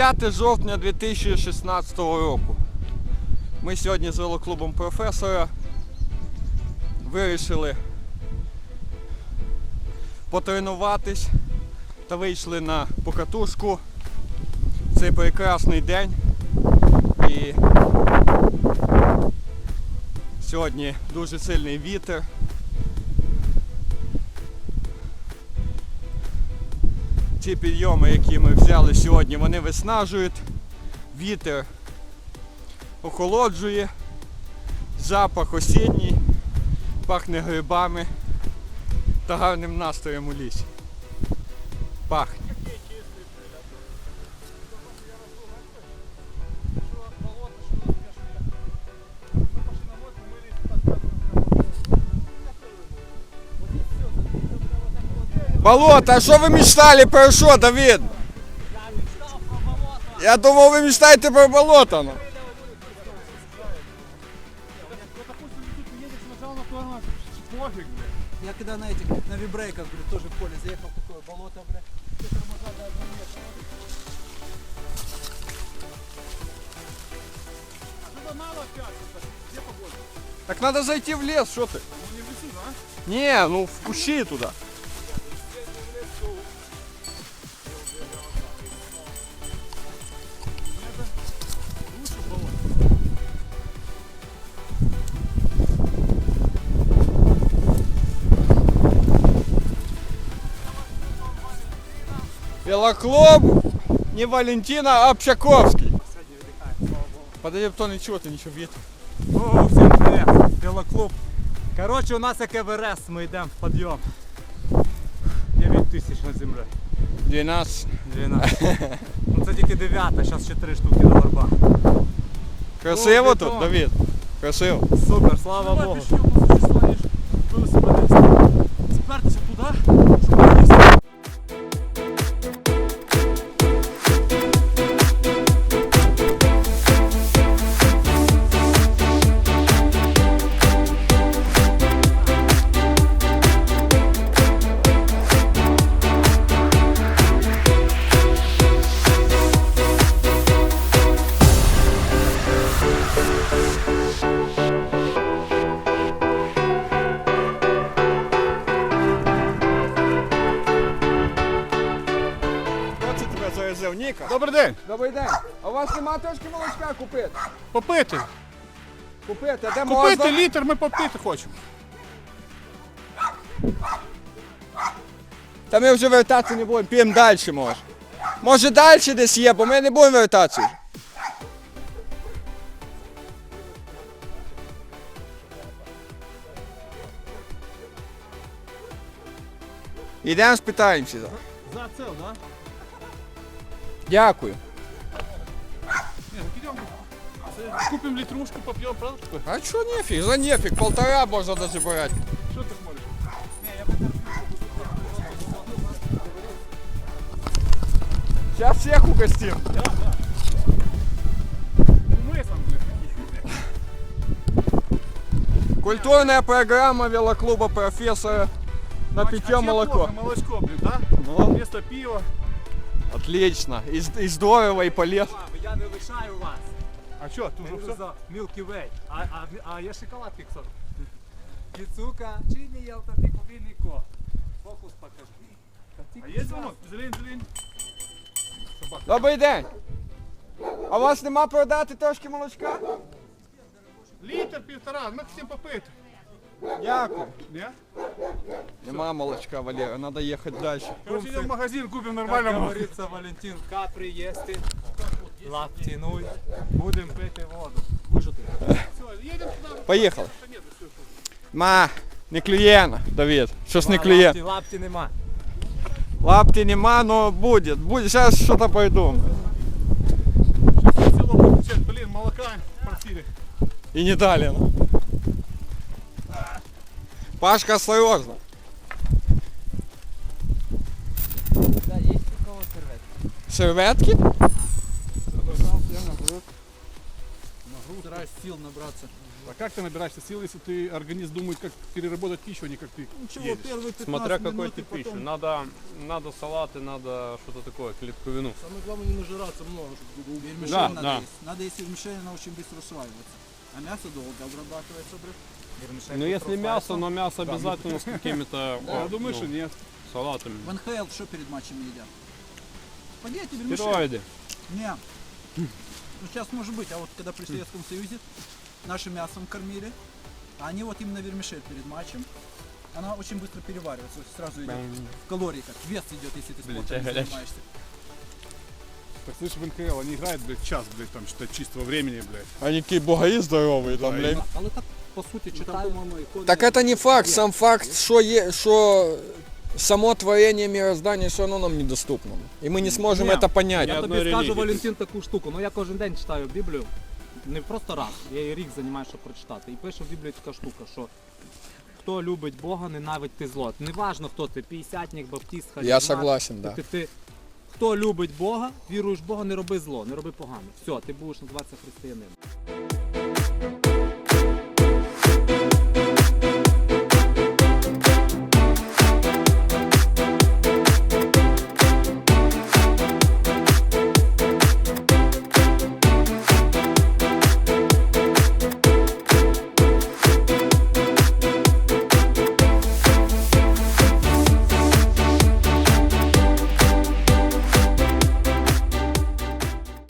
20 жовтня 2016 року. Ми сьогодні з велоклубом професора вирішили потренуватись та вийшли на покатушку. Цей прекрасний день. І сьогодні дуже сильний вітер. Ті підйоми, які ми взяли сьогодні, вони виснажують. Вітер охолоджує, запах осінній, пахне грибами та гарним настроєм у лісі. Пахне. Болото, а що ви мечтали про що, Давид? Я думав, ви мечтаєте про болото. Ну. Пофиг, блядь. Я когда на этих, на вибрейках, говорю, тоже в поле заехал в такое болото, блядь. все тормоза до одного метра. Что-то мало общаться, где погода? Так треба зайти в ліс, що ти? Ну не в лесу, да? Ні, ну в кущі туди. Велоклуб не Валентина, а Общаковский. Подожди, кто ничего, ты ничего видно. О, всем привет, велоклуб. Короче, у нас як Эверест, ми йдемо в підйом. 9 тисяч на землі. 12. 12. Ну це тільки 9, зараз 4 штуки до горба. Красиво О, тут, бетон. Давид? Красиво. Супер, слава Давай Богу. Добрий день. Добрий день. А у вас нема трошки молочка купити? Попити. Купити, а де Купити літр, ми попити хочемо. Та ми вже вертатися не будемо, підемо далі може. Може далі десь є, бо ми не будемо вертатися. вже. Ідемо спитаємося. За цел, да? Дякую. Ну. Купим литрушку, попьем, правда? А що нефіг? За нефіг, полтора можна даже брати. Что ты смотришь? Сейчас всех угостим. Мы сам, блядь. Культурная программа велоклуба профессора на А питье чем молоко. молочко, блин, да? Ну, Вместо пива. отлично. И, и здорово, и полезно. Я не лишаю вас. А что, ты Я уже йду все? за Milky Way. А, а, а є шоколадки, кстати. Кіцука, чи не їв та ти повиннико? Фокус покажи. Та ти А есть звонок? Зелень, зелень. Собака. Добрий день. А у вас нема продати трошки молочка? Литр, півтора, ми хотим попити. Дякую. Не? Нема молочка, Валера, надо ехать дальше. Короче, идем в магазин, купим Как нормально молоко. говорится, Валентин, капри їсти, лаптінуй, будемо пити воду. Вижити. Все, едем туда. Поїхали. Да нет, всё, всё. Ма, не клює, Давид. Щось не клює. Лапті, лапті нема. Лапти нема, но будет. Будет. Сейчас что-то пойду. Сейчас село будет кричать, блин, молока просили. И не дали. ну. Пашка, осторожно. Да, є такого серветки. Серветки? стараюсь сил набраться. А как ты набираешься сил, если ты организм думает, как переработать пищу, а не как ты Ничего, едешь? первые 15 Смотря какой минут, ты и потом... пищу. Надо, надо салаты, надо что-то такое, клетковину. Самое главное не нажираться много, чтобы Да, надо да. есть. Надо есть вермишель, она очень быстро усваивается. А мясо долго обрабатывается, брат. Ну если мясо, но мясо обязательно с какими-то Я о, думаю, ну, что нет. салатами. В НХЛ что перед матчем едят? Спагетти, вермишель. Стероиды. Не. Ну сейчас может быть, а вот когда при Советском Союзе нашим мясом кормили, а они вот именно вермишель перед матчем, она очень быстро переваривается, сразу идет в калории, как вес идет, если ты Блин, спортом чай горячий. занимаешься. Так слышишь, в НКЛ они играют, блядь, час, блядь, там что-то чистого времени, блядь. Они такие богаї здорові, там, блядь. Але так по суті Ну, там, читаю. по-моему, и Коля- Так это не факт, сам факт, что, е, что само творение мироздания все равно нам недоступно. И мы не сможем Не, это понять. Ні Я одної тобі скажу, релігії. Валентин, таку штуку. Ну я кожен день читаю Біблію. Не просто раз, я її рік займаюся, щоб прочитати. І пише в Біблії така штука, що хто любить Бога, ненавидьте зло. Неважно, хто ти, п'ятдесятник, баптист, Я харизмат. согласен, да. Ти, ти, хто любить Бога, віруєш в Бога, не роби зло, не роби погано. Все, ти будеш називатися християнином.